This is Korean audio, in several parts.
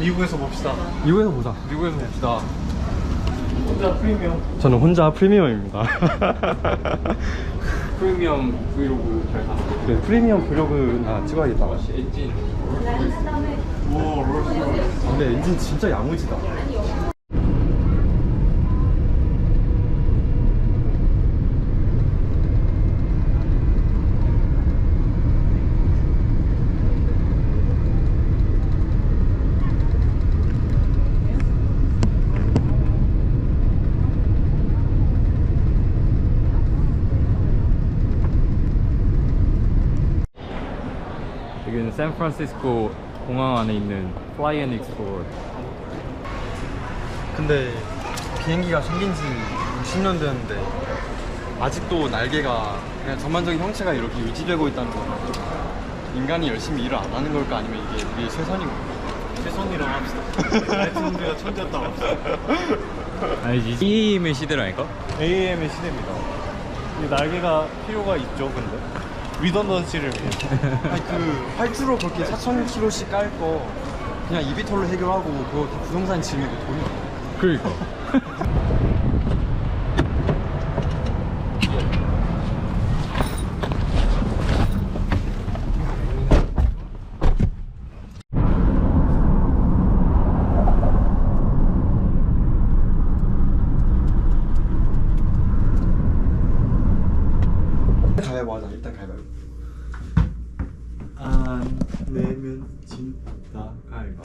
미국에서 봅시다. 미국에서 보자. 미국에서 봅시다. 혼자 프리미엄. 저는 혼자 프리미엄입니다. 프리미엄 브이로그 잘 사. 네, 프리미엄 브이로그나 찍어야겠다. 엔진. 오, 롤스. 근데 엔진 진짜 야무지다. 여기는 샌프란시스코 공항 안에 있는 플라이 앤 익스플로어. 근데 비행기가 생긴 지 60년 됐는데 아직도 날개가 그냥 전반적인 형체가 이렇게 유지되고 있다는 건 인간이 열심히 일을 안 하는 걸까 아니면 이게 우리의 최선인 걸까? 최선이라고 합시다. 라이트문제가 천재였다고 합시다. 아니지. EAM의 시대라니까? AAM의 시대입니다. 이 날개가 필요가 있죠, 근데 리던던시를 위해서. 아니 그 활주로 그렇게 4,000km씩 깔 거 그냥 이비톨로 해결하고 그거 다 부동산 지으면 돈이 없네. 그러니까. 가위바위보 하자 일단 가위바위보 안 내면 진다 가위바.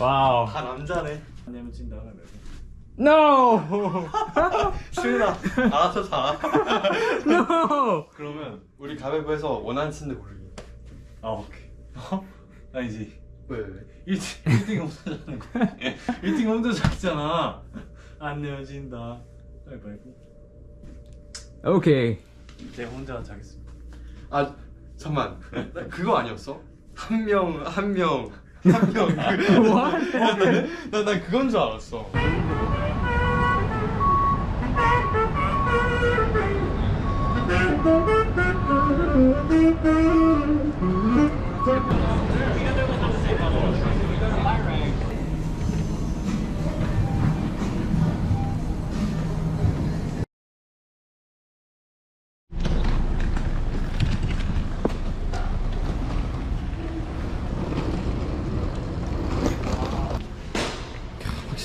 와우. 다 남자네 안 내면 진다 가위바. No! 수윤아 알아서 자 No! 그러면 우리 가위바위보해서 원하는 침대 고르기 아 오케이. 어? 아니지. 왜 왜? 1등 1등 혼자 자는 거. 1등 혼자 잤잖아. 안 내면 진다 가위바위보. 오케이. 제가 혼자 자겠습니다. 아 잠만. 나 그거 아니었어? 한 명 한 명 한명. 나난 그건 줄 알았어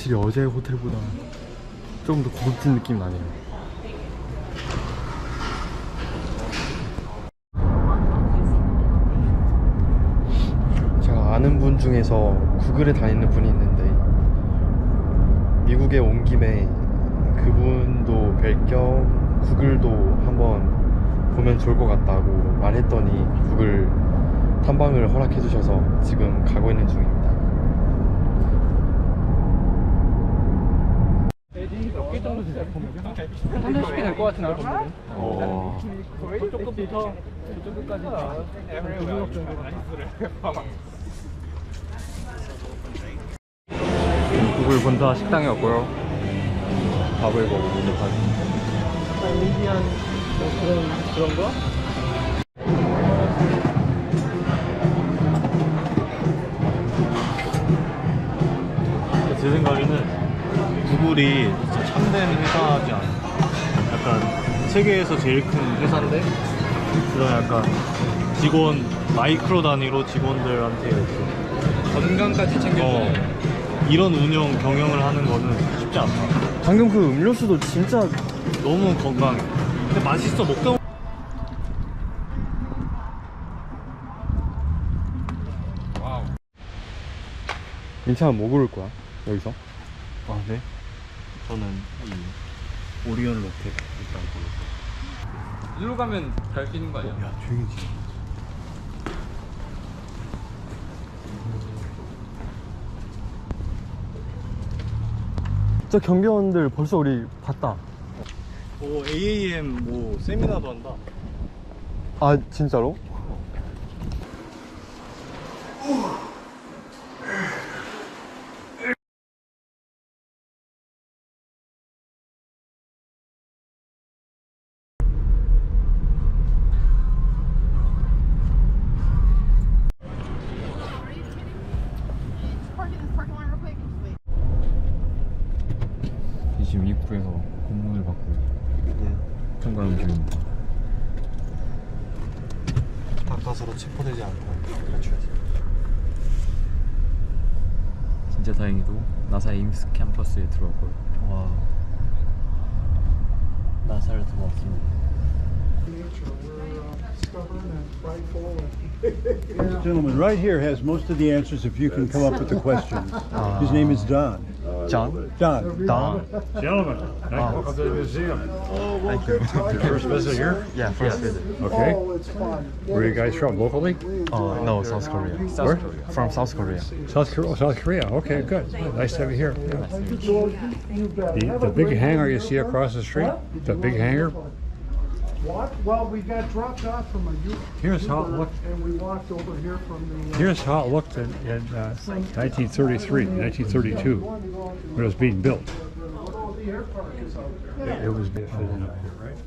확실히 어제 호텔보다 조금 더 고급진 느낌 나네요 제가 아는 분 중에서 구글에 다니는 분이 있는데 미국에 온 김에 그분도 뵐 겸 구글도 한번 보면 좋을 것 같다고 말했더니 구글 탐방을 허락해 주셔서 지금 가고 있는 중입니다. 한 잔씩 될것 같은 날 정도는? 어. 저쪽 끝부터 저쪽 끝까지 두블럭 정도 구글 본사 식당에 왔고요. 밥을 먹어보도록 하겠습니다 인디안 그런 그런 거? 제 생각에는 구글이 참된 회사지 않아. 약간 세계에서 제일 큰 회사인데 그런 약간 직원 마이크로 단위로 직원들한테 이렇게 건강까지 어, 챙겨주는 이런 운영 경영을 하는 거는 쉽지 않다. 방금 그 음료수도 진짜 너무 건강해. 근데 맛있어 먹다 민찬아 뭐 고를 거야 여기서? 아 네? 저는 이 오리온 로테 일단 고르고. 일로 가면 갈 수 있는 거 아니야? 야 조용히 지 저 경비원들 벌써 우리 봤다 오 AAM 뭐 세미나도 한다. 아 진짜로? Gentleman right here has most of the answers if you can come up with the questions. His name is Don. John? Don. Don? Gentlemen, welcome to the museum. Thank you. Your first visit here? Yeah, first visit. Okay. Oh, Where are you guys from? Locally? Oh, no, South Korea. Where? From South Korea. South Korea. South Korea. Okay, good. Nice to have you here. The, the big hangar you see across the street? The big hangar? What? Well, we got dropped off from a youth. Here's how it tour, looked. And we walked over here from the. uh, Here's how it looked in, in uh, 1933, 1932, when it was being built. Oh, the air park is out there. It was being fitted up here, right?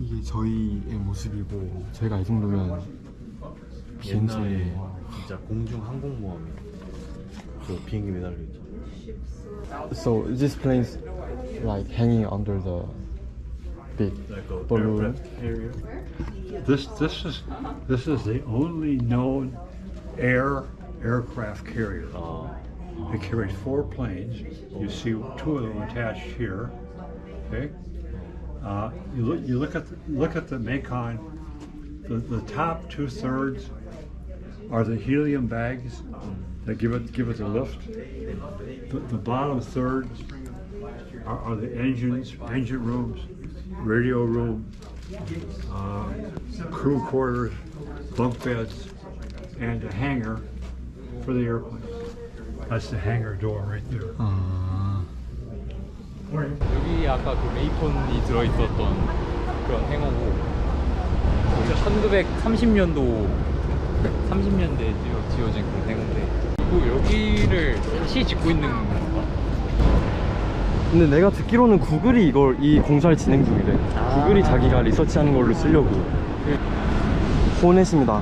이게 저희의 모습이고 저희가 이 정도면 비행선에 옛날에 진짜 공중 항공모함이야 그 비행기 매달려 있잖아 So this plane's like hanging under the big balloon. This this is this is the only known air aircraft carrier. 아 It carries four planes. You see two of them attached here. Okay. Uh, you look you look at the, look at the Macon. The, the top two thirds are the helium bags that give it give it the lift. The, the bottom third are, are the engines, engine rooms, radio room, uh, crew quarters, bunk beds, and a hangar for the airplane. That's the hangar door right there. 여기 아까 그 메이콘이 들어있었던 그런 행어고 1930년도 30년대에 지어진 그런 행어인데 그리고 여기를 다시 짓고 있는 건가? 근데 내가 듣기로는 구글이 이걸 이 공사를 진행 중이래. 구글이 자기가 리서치하는 걸로 쓰려고. 호넷입니다.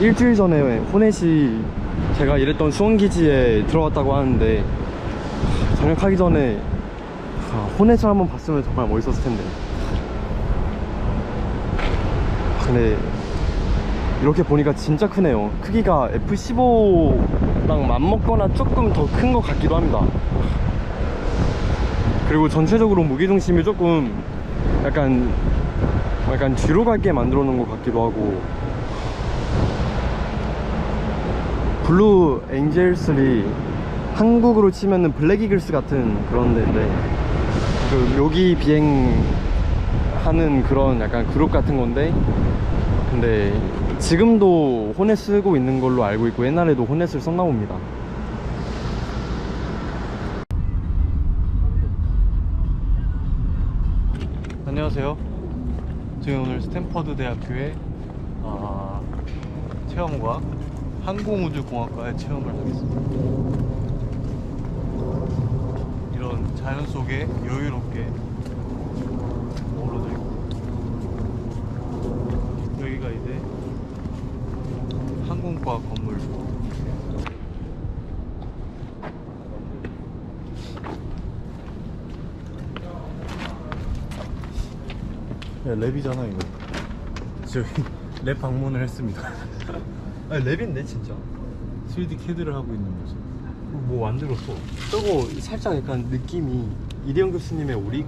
일주일 전에 호넷이 제가 일했던 수원기지에 들어왔다고 하는데 하, 전역하기 전에 하, 호넷을 한번 봤으면 정말 멋있었을 텐데. 하, 근데 이렇게 보니까 진짜 크네요. 크기가 F-15랑 맞먹거나 조금 더 큰 것 같기도 합니다. 그리고 전체적으로 무게중심이 조금 약간 약간 뒤로 갈게 만들어 놓은 것 같기도 하고. 블루 엔젤스리 한국으로 치면은 블랙 이글스 같은 그런 데인데 그 묘기 비행 하는 그런 약간 그룹 같은 건데 근데 지금도 호넷 쓰고 있는 걸로 알고 있고 옛날에도 호넷을 썼나 봅니다 안녕하세요. 저희 오늘 스탠퍼드 대학교의 아, 체험과 항공우주공학과의 체험을 하겠습니다. 이런 자연 속에 여유롭게 어우러져 있고 여기가 이제 항공과 건물. 야, 랩이잖아 이거. 저희 랩 방문을 했습니다. 아 랩인데 진짜. 3D 캐드를 하고 있는 모습. 뭐 만들었어? 저거 살짝 약간 느낌이 이대영 교수님의 오리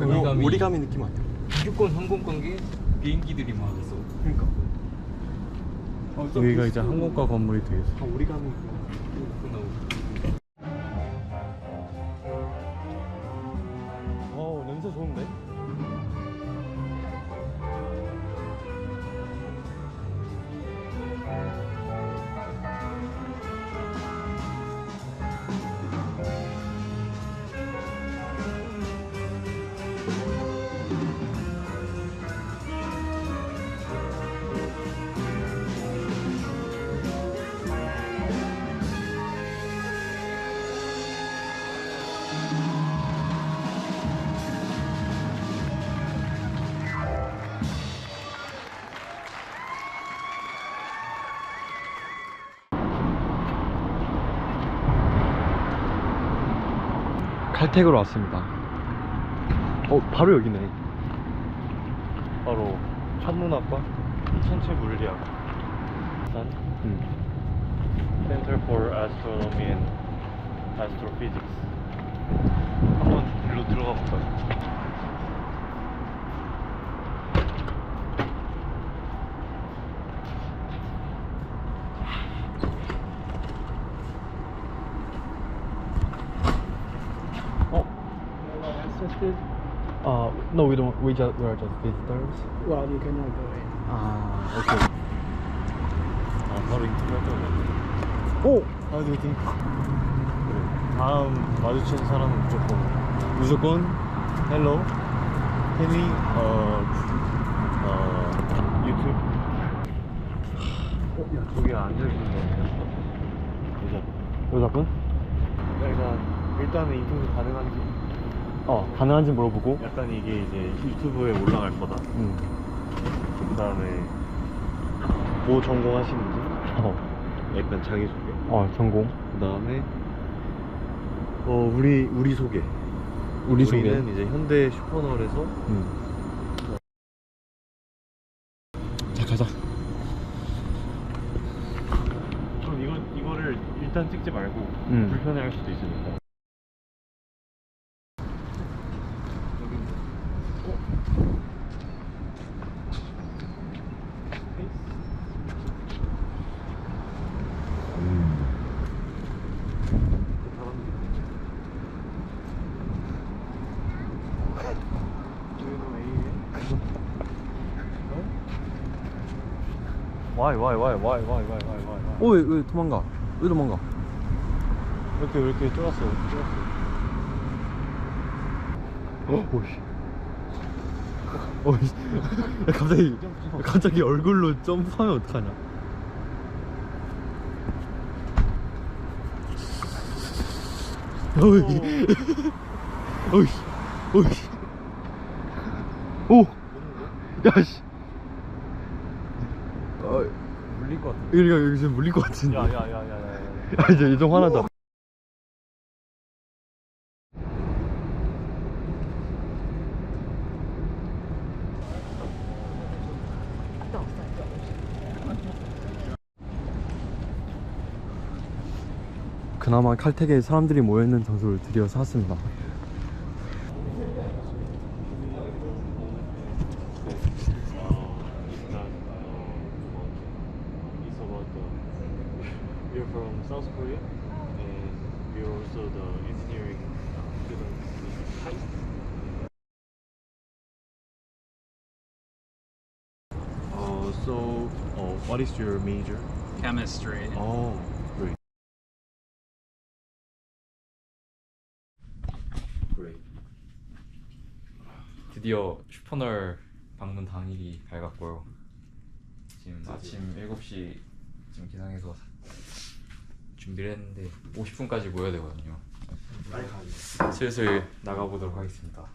오리가미. 오리가미 느낌 아니야? 무조건 항공관계 비행기들이 막 있어. 그러니까. 여기가 이제 항공과 건물이 되겠어 아, 오리가미. 칼택으로 왔습니다. 어, 바로 여기네. 바로 천문학과 천체 물리학 산 음. Center for Astronomy and Astrophysics 한번 일로 들어가 볼까요? Uh, no, we don't. We just we are just visitors. Well, you cannot go in. 아, 오케이. 아 바로 인터뷰할 거네 오, 아 네, 네. 그래. 다음 마주친 사람은 무조건 무조건 헬로 혜니 어, 어 유튜브 어, 야 저기 앉아 있는 여자분 여자분? 약간 일단은 인터뷰 가능한지 어, 가능한지 물어보고. 약간 이게 이제 유튜브에 올라갈 거다 음. 그 다음에 뭐 전공하시는지 어, 약간 자기 소개 어, 전공. 그 다음에 어 우리 우리 소개 우리 소개. 우리는 이제 현대 슈퍼널에서 음. 자, 가자. 그럼 이거 이거를 일단 찍지 말고 음. 불편해할 수도 있으니까. Why why why why why why why why why 오, 왜, 왜 도망가? 왜 도망가? 왜 이렇게 왜 이렇게 쫄았어 쫄았어 어, 오씨. 오씨. 야, 갑자기, 갑자기 얼굴로 점프하면 어떡하냐. 어이. 어이. 어이. 오. 야, 씨. 어, 물릴 것 같아 여기가 여기 지금 물릴 것 같은데. 야, 야 야 야 야야야 이제 이동 화나다. 그나마 칼텍에 사람들이 모여있는 장소를 드디어 찾았습니다. Your major? Chemistry. Oh, great. Great. 드디어 슈퍼널 방문 당일이 밝았고요. 지금 아침 7시 지금 기상해서 준비를 했는데 50분까지 모여야 되거든요. 슬슬 나가보도록 하겠습니다.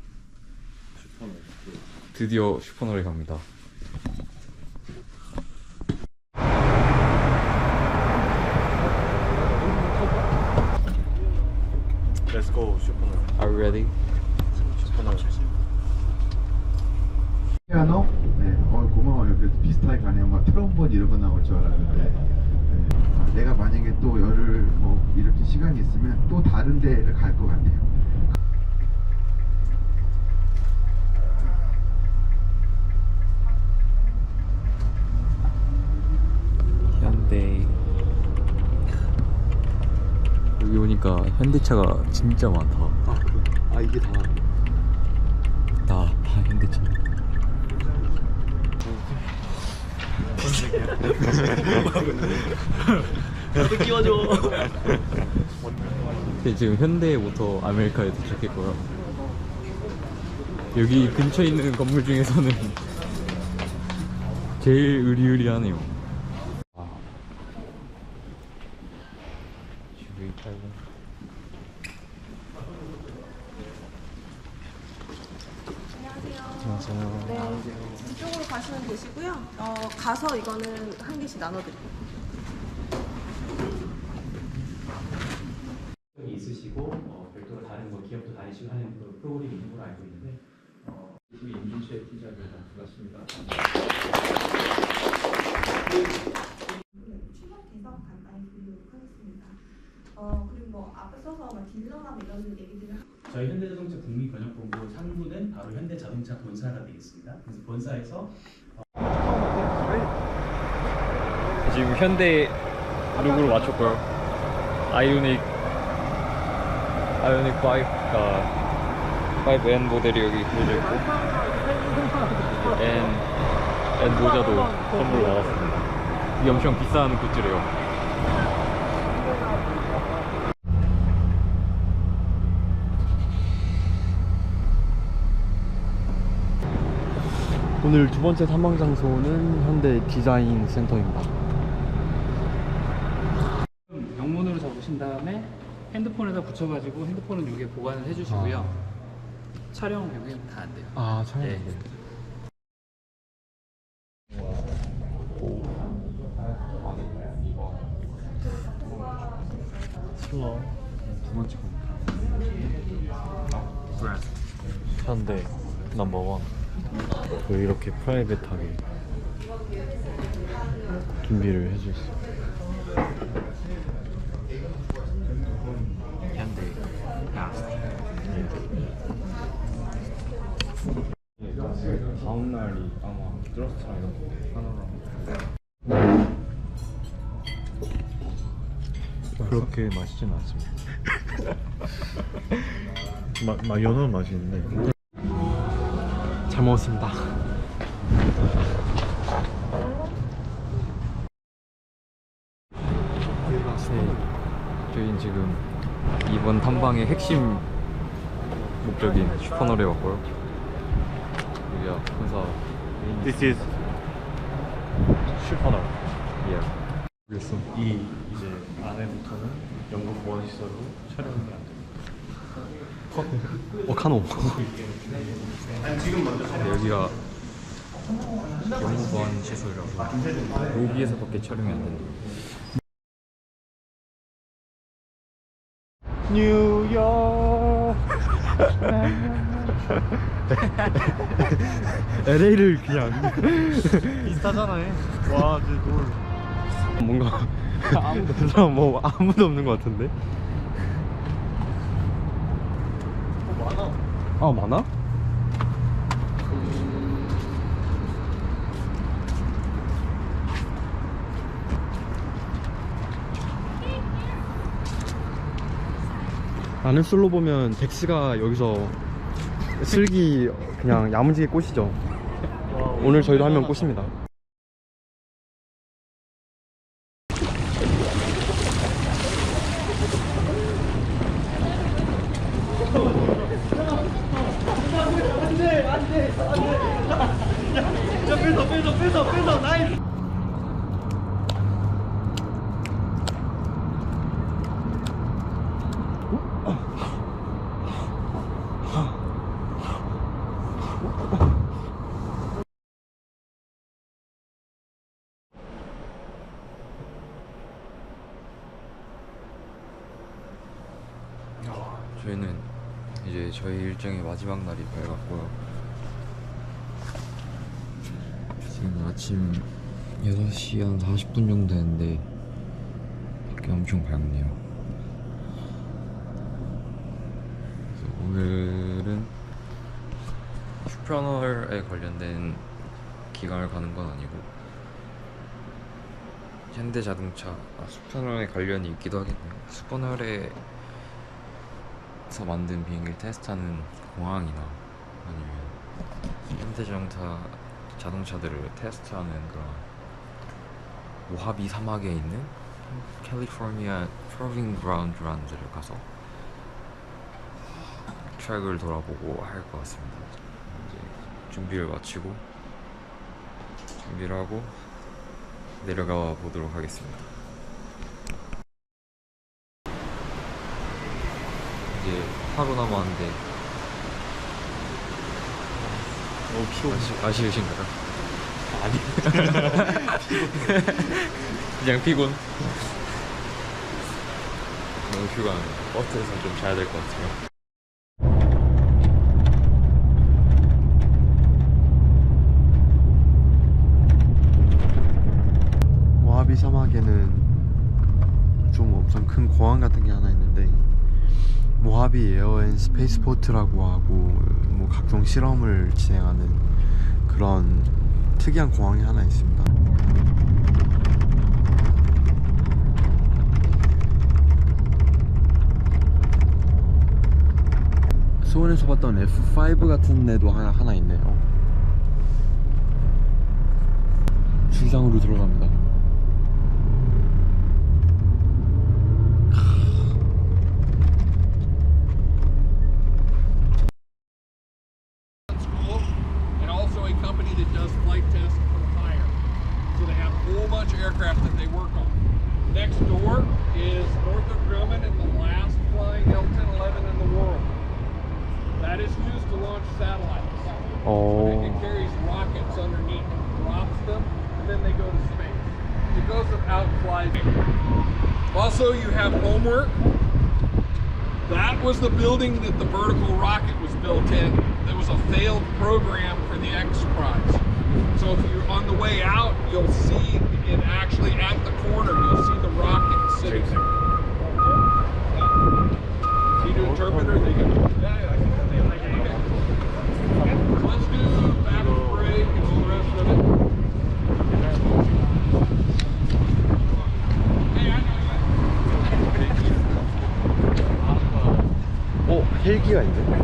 드디어 슈퍼널에 갑니다. Let's go, 슈퍼널. Are you ready? 슈퍼널. 피아노? 네, 어, 고마워요. 그래도 비슷하게 가네요. 막 트럼본 이런 거 나올 줄 알았는데. 네. 아, 내가 만약에 또 열흘 뭐 이렇게 시간이 있으면 또 다른 데를 갈 것 같네요. 현대 여기 오니까 현대차가 진짜 많다. 아, 그래. 아, 이게 다. 다, 다 현대차. 네, 지금 현대 모터 아메리카에 도착했고요. 여기 근처에 있는 건물 중에서는 제일. 아. GV80. 네, 이쪽으로 가시면 되시고요. 어, 가서 이거는 한 개씩 나눠드릴게요. 있으시고 어, 또 다른 뭐 기업도 다니시고 하는 그 프로그램이 있는 걸로 알고 있는데 어, 이 임진수의 팀장을 반갑습니다. 출력해서 간단히 드리도록 하겠습니다. 어, 그리고 뭐 앞서서 막 딜러나 이런 얘기들을 저희 현대자동차 국민번역본부 상부는 바로 현대자동차 본사가 되겠습니다. 그래서 본사에서 지금 현대 룩으로 맞췄고요. 아이오닉 아이오닉 5가 5N 모델이 여기 그려져 있고 N N 모자도 선물로 받았습니다. 이게 엄청 비싼 굿즈래요. 오늘 두 번째 탐방 장소는 현대 디자인 센터입니다. 영문으로 적으신 다음에 핸드폰에다 붙여가지고 핸드폰은 여기에 보관을 해주시고요. 촬영 병행 다안 돼요. 아, 참. 네. 슬러 두 번째 겁니다. 현대 넘버원. 그 이렇게 프라이빗하게 준비를 해주셨어요. 현대 다음 날이 아마 드러스트랑 이런 거 하나랑 그렇게 맛있진 않습니다. 마, 마 연어는 맛있는데 잘 먹었습니다. 네, 저희는 지금 이번 탐방의 핵심 목적인 슈퍼널에 왔고요. 여기가 본사 This is 슈퍼널. 예. 그랬어. 이 이제 안에부터는 영국 보안 시설로 촬영이 안 됩니다. 어 카노. 네, 여기가 영무보안 시설이라서 여기에서밖에 촬영이 안 된다. 뉴욕. LA를 그냥 비슷하잖아. 와, 이제 놀. 뭔가 아무도 사람 뭐 아무도 없는 것 같은데. 많아. 아 많아? 나는 솔로 보면 덱스가 여기서 슬기 그냥 야무지게 꼬시죠. 오늘 저희도 한 명 꼬십니다. 저희는 이제 저희 일정의 마지막 날이 밝았고요. 지금 아침 6시 한 40분 정도 됐는데 밖에 엄청 밝네요. 오늘은 슈퍼널에 관련된 기관을 가는 건 아니고 현대자동차 아, 슈퍼널에 관련이 있기도 하겠네요. 슈퍼널에 서 만든 비행기를 테스트하는 공항이나 아니면 현대자동차 자동차들을 테스트하는 그런 모하비 사막에 있는 캘리포니아 프로빙 그라운드라는 데를 가서 트랙을 돌아보고 할 것 같습니다. 이제 준비를 마치고 준비를 하고 내려가 보도록 하겠습니다. 이제 하루 남았는데 너무 피곤 아쉬, 우신가요 아니. 그냥 피곤. 오늘 휴가는 버스에서 좀 자야 될 것 같아요. 모하비 사막에는 좀 엄청 큰 공항 같은 게 하나 있는데 모하비 에어앤 스페이스포트라고 하고 뭐 각종 실험을 진행하는 그런 특이한 공항이 하나 있습니다. 수원에서 봤던 F5 같은 애도 하나, 하나 있네요. 주상으로 들어갑니다. 어. It carries rockets underneath and drops them, and then they go to space. It goes without flight. Also, you have homework. That was the building that the vertical rocket was built in. There was a failed program for the X Prize. So if you're on the way out, you'll see it actually at the corner. You'll see the rocket sitting there. Need an interpreter? They you. 어헬기가 있네.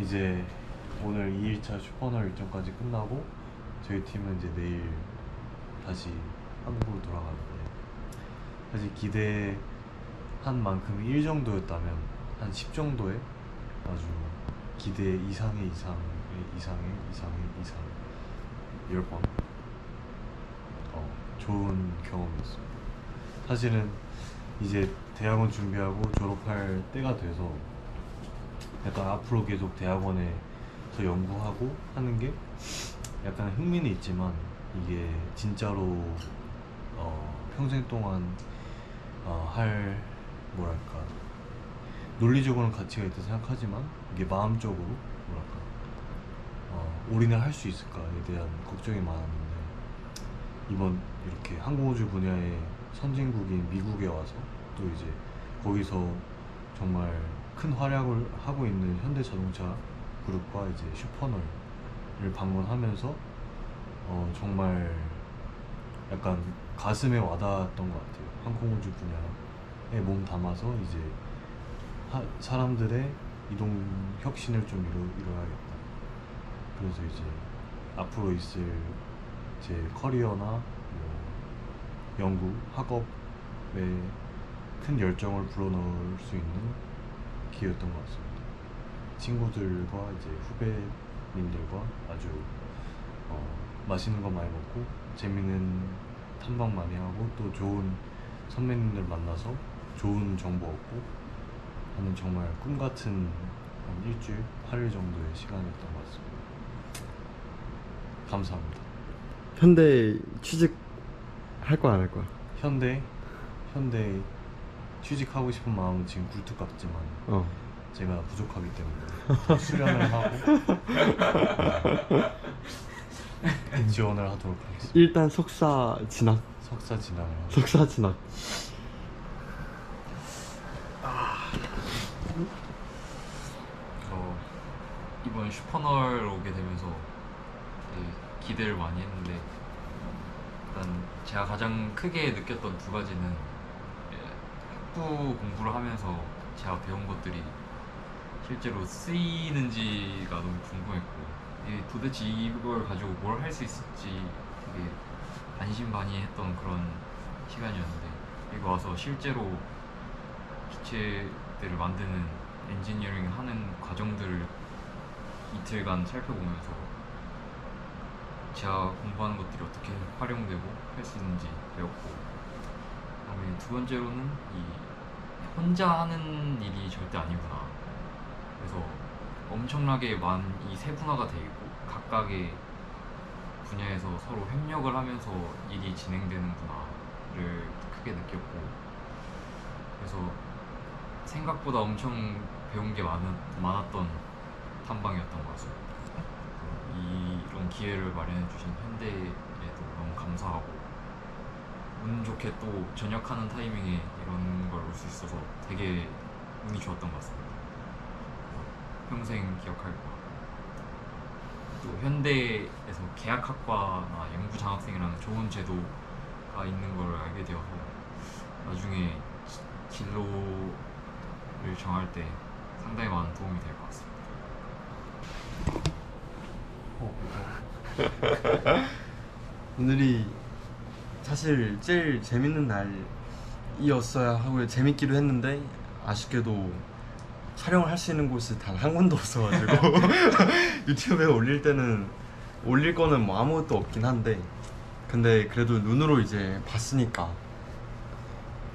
이제 오늘 2일차 일정까지 끝나고 저희 팀은 이제 내일 다시 한국으로 돌아가는데 사실 기대한 만큼 1 정도였다면 한 10 정도의 아주 기대 이상의 이상의 이상의 이상의 이상 10번 어, 좋은 경험이었습니다. 사실은 이제 대학원 준비하고 졸업할 때가 돼서 약간 앞으로 계속 대학원에 서 연구하고 하는 게 약간 흥미는 있지만 이게 진짜로 어, 평생 동안 어, 할 뭐랄까 논리적으로는 가치가 있다 생각하지만 이게 마음적으로 뭐랄까 어, 올인을 할 수 있을까에 대한 걱정이 많았는데 이번 이렇게 항공우주 분야의 선진국인 미국에 와서 또 이제 거기서 정말 큰 활약을 하고 있는 현대자동차 그룹과 이제 슈퍼널을 방문하면서 어, 정말 약간 가슴에 와닿았던 것 같아요. 항공우주 분야에 몸 담아서 이제 하- 사람들의 이동 혁신을 좀 이루, 이뤄야겠다. 그래서 이제 앞으로 있을 제 커리어나 뭐 연구, 학업에 큰 열정을 불어넣을 수 있는 기회였던 것 같습니다. 친구들과 이제 후배님들과 아주 어, 맛있는 거 많이 먹고 재밌는 탐방 많이 하고 또 좋은 선배님들 만나서 좋은 정보 얻고 하는 정말 꿈 같은 한 일주일, 8일 정도의 시간이었던 것 같습니다. 감사합니다. 현대 취직 할 거야 안 할 거야? 현대 현대 취직하고 싶은 마음은 지금 굴뚝 같지만 어. 제가 부족하기 때문에 수련을 하고 지원을 하도록 하겠습니다. 일단 석사 진학. 석사 진학을 하고 석사 진학. 어, 이번 슈퍼널 오게 되면서 기대를 많이 했는데 일단 제가 가장 크게 느꼈던 두 가지는 예, 학부 공부를 하면서 제가 배운 것들이 실제로 쓰이는지가 너무 궁금했고 이 도대체 이걸 가지고 뭘 할 수 있을지 되게 반신반의했던 그런 시간이었는데 여기 와서 실제로 기체들을 만드는 엔지니어링 하는 과정들을 이틀간 살펴보면서 제가 공부하는 것들이 어떻게 활용되고 할 수 있는지 배웠고 그다음에 두 번째로는 이 혼자 하는 일이 절대 아니구나 그래서 엄청나게 많은 이 세분화가 돼 있고 각각의 분야에서 서로 협력을 하면서 일이 진행되는구나를 크게 느꼈고 그래서 생각보다 엄청 배운 게 많은, 많았던 탐방이었던 것 같습니다. 이런 기회를 마련해 주신 현대에도 너무 감사하고 운 좋게 또 전역하는 타이밍에 이런 걸 올 수 있어서 되게 운이 좋았던 것 같습니다. 평생 기억할 것 같고 또 현대에서 계약학과나 연구 장학생이라는 좋은 제도가 있는 걸 알게 되어서 나중에 기- 진로를 정할 때 상당히 많은 도움이 될 것 같습니다. 오늘이 사실 제일 재밌는 날이었어야 하고 재밌기도 했는데 아쉽게도 촬영을 할 수 있는 곳이 단 한 군도 없어가지고 유튜브에 올릴 때는 올릴 거는 뭐 아무것도 없긴 한데 근데 그래도 눈으로 이제 봤으니까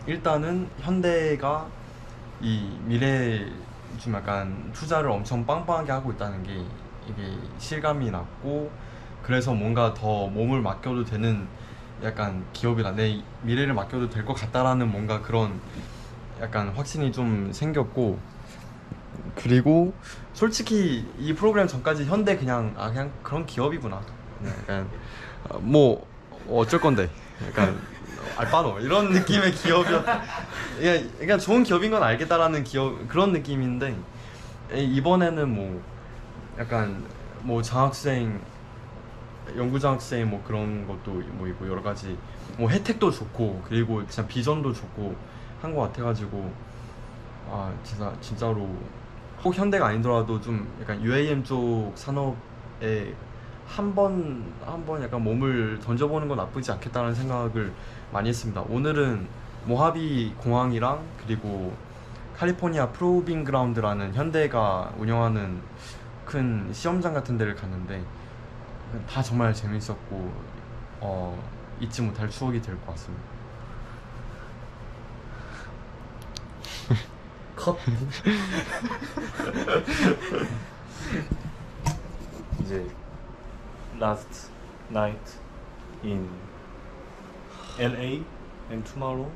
일단은 현대가 이 미래 좀 약간 투자를 엄청 빵빵하게 하고 있다는 게 이게 실감이 났고 그래서 뭔가 더 몸을 맡겨도 되는 약간 기업이다. 내 미래를 맡겨도 될 것 같다라는 뭔가 그런 약간 확신이 좀 생겼고 그리고 솔직히 이 프로그램 전까지 현대 그냥 아 그냥 그런 기업이구나. 그냥 약간 어, 뭐 어쩔 건데? 약간 알바노 이런 느낌의 기업이었 그냥, 그냥 좋은 기업인 건 알겠다라는 기업 그런 느낌인데 에, 이번에는 뭐 약간 뭐 장학생 연구 장학생 뭐 그런 것도 뭐 있고 여러 가지 뭐 혜택도 좋고 그리고 진짜 비전도 좋고 한 것 같아가지고 아 진짜 진짜로 꼭 현대가 아니더라도 좀 약간 UAM 쪽 산업에 한 번 한 번 약간 몸을 던져보는 건 나쁘지 않겠다는 생각을 많이 했습니다. 오늘은 모하비 공항이랑 그리고 캘리포니아 프로빙 그라운드라는 현대가 운영하는 큰 시험장 같은 데를 갔는데 다 정말 재밌었고 어, 잊지 못할 추억이 될 것 같습니다. 컷. 이제 last night in LA and tomorrow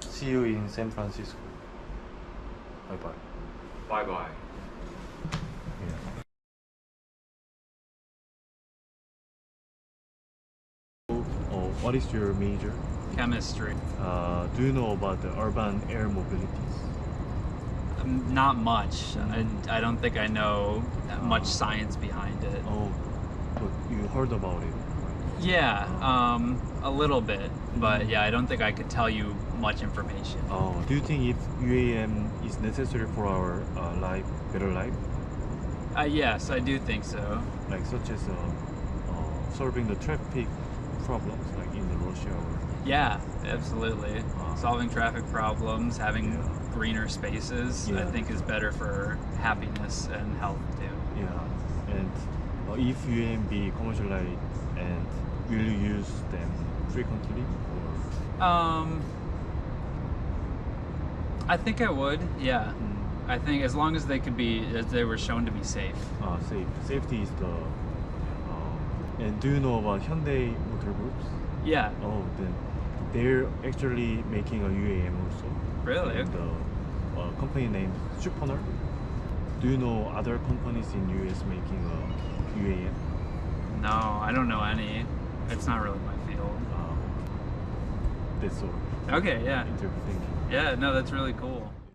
see you in San Francisco. Bye bye. Bye bye. Oh, what is your major? Chemistry. Uh, do you know about the urban air mobilities? Not much. I, I don't think I know much science behind it. Oh, but you heard about it. Yeah, um, a little bit, but yeah, I don't think I could tell you much information. Oh, do you think if UAM is necessary for our uh, life, better life, Uh, yes, I do think so. like such as uh, uh, solving the traffic problems, like in the rush hour? Yeah, absolutely. Uh, Solving traffic problems, having Yeah. Greener spaces, I think is better for happiness and health too. Yeah, and uh, if UAM be commercialized, and will you use them frequently? Or? Um, I think I would. Yeah, Mm. I think as long as they could be, as they were shown to be safe. Uh, safe. Safety is the. Uh, and do you know about Hyundai Motor Groups? Yeah, Oh, then they're actually making a UAM also. Really? And the uh, company named Supernal. Do you know other companies in US making a UAM? no, I don't know any. It's not really my field. Uh, that's all. Okay, yeah, Interview. Yeah. No, that's really cool.